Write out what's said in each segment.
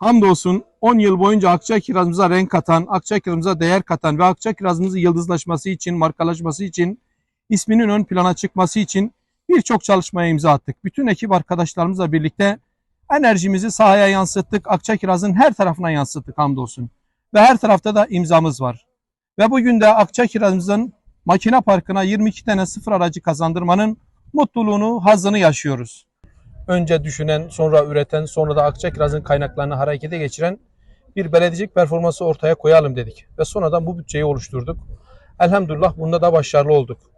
Hamdolsun 10 yıl boyunca Akçay kirazımıza renk katan, Akçay kirazımıza değer katan ve Akçay kirazımızın yıldızlaşması için, markalaşması için, isminin ön plana çıkması için birçok çalışmaya imza attık. Bütün ekip arkadaşlarımızla birlikte enerjimizi sahaya yansıttık. Akçay kirazın her tarafına yansıttık hamdolsun. Ve her tarafta da imzamız var. Ve bugün de Akçay kirazımızın makine parkına 22 tane sıfır aracı kazandırmanın mutluluğunu, hazzını yaşıyoruz önce düşünen, sonra üreten, sonra da Akçay Kiraz'ın kaynaklarını harekete geçiren bir belediyecilik performansı ortaya koyalım dedik. Ve sonradan bu bütçeyi oluşturduk. Elhamdülillah bunda da başarılı olduk.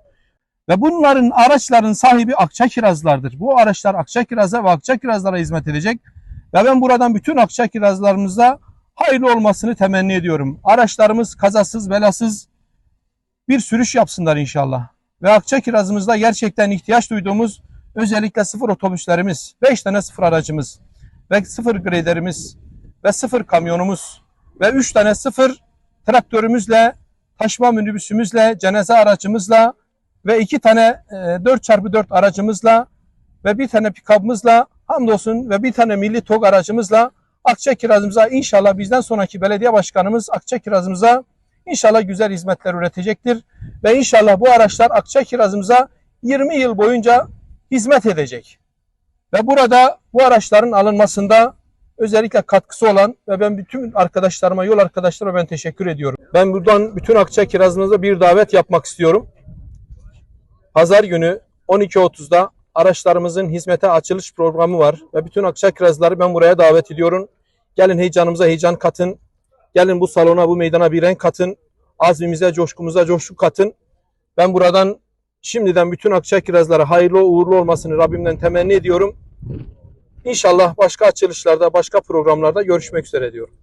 Ve bunların araçların sahibi Akçay Kirazlardır. Bu araçlar Akçay Kiraz'a ve Akçay Kirazlara hizmet edecek. Ve ben buradan bütün Akçay Kirazlarımıza hayırlı olmasını temenni ediyorum. Araçlarımız kazasız belasız bir sürüş yapsınlar inşallah. Ve Akçay Kiraz'ımızda gerçekten ihtiyaç duyduğumuz özellikle sıfır otobüslerimiz, 5 tane sıfır aracımız ve sıfır graderimiz ve sıfır kamyonumuz ve 3 tane sıfır traktörümüzle, taşıma minibüsümüzle, cenaze aracımızla ve 2 tane e, 4x4 aracımızla ve bir tane pikabımızla hamdolsun ve bir tane milli TOG aracımızla Akçay Kirazımıza inşallah bizden sonraki belediye başkanımız Akçay Kirazımıza inşallah güzel hizmetler üretecektir. Ve inşallah bu araçlar Akçay Kirazımıza 20 yıl boyunca hizmet edecek. Ve burada bu araçların alınmasında özellikle katkısı olan ve ben bütün arkadaşlarıma, yol arkadaşlarıma ben teşekkür ediyorum. Ben buradan bütün Akçay Kirazımıza bir davet yapmak istiyorum. Pazar günü 12.30'da araçlarımızın hizmete açılış programı var ve bütün Akçay Kirazları ben buraya davet ediyorum. Gelin heyecanımıza heyecan katın. Gelin bu salona, bu meydana bir renk katın. Azmimize, coşkumuza coşku katın. Ben buradan Şimdiden bütün Akçay kirazlara hayırlı uğurlu olmasını Rabbimden temenni ediyorum. İnşallah başka açılışlarda, başka programlarda görüşmek üzere diyorum.